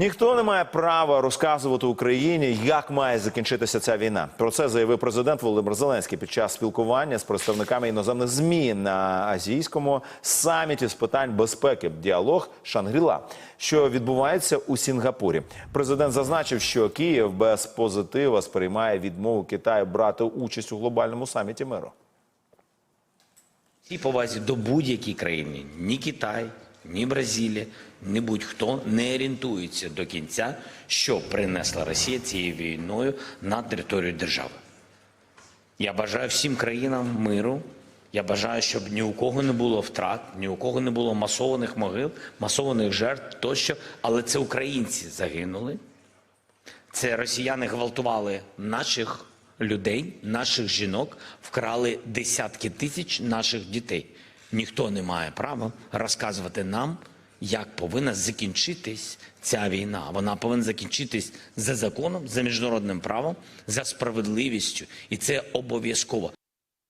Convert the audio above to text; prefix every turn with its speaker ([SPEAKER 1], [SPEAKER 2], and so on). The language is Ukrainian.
[SPEAKER 1] Ніхто не має права розказувати Україні, як має закінчитися ця війна. Про це заявив президент Володимир Зеленський під час спілкування з представниками іноземних змі на азійському саміті з питань безпеки. Діалог Шангріла, що відбувається у Сінгапурі. Президент зазначив, що Київ без позитива сприймає відмову Китаю брати участь у глобальному саміті миру.
[SPEAKER 2] І повазі до будь-якій країни, ні Китай, ні Бразилія, ні будь-хто не орієнтується до кінця, що принесла Росія цією війною на територію держави. Я бажаю всім країнам миру. Я бажаю, щоб ні у кого не було втрат, ні у кого не було масованих могил, масованих жертв тощо. Але це українці загинули. Це росіяни гвалтували наших людей, наших жінок, вкрали десятки тисяч наших дітей. Ніхто не має права розказувати нам, як повинна закінчитись ця війна. Вона повинна закінчитись за законом, за міжнародним правом, за справедливістю, і це обов'язково.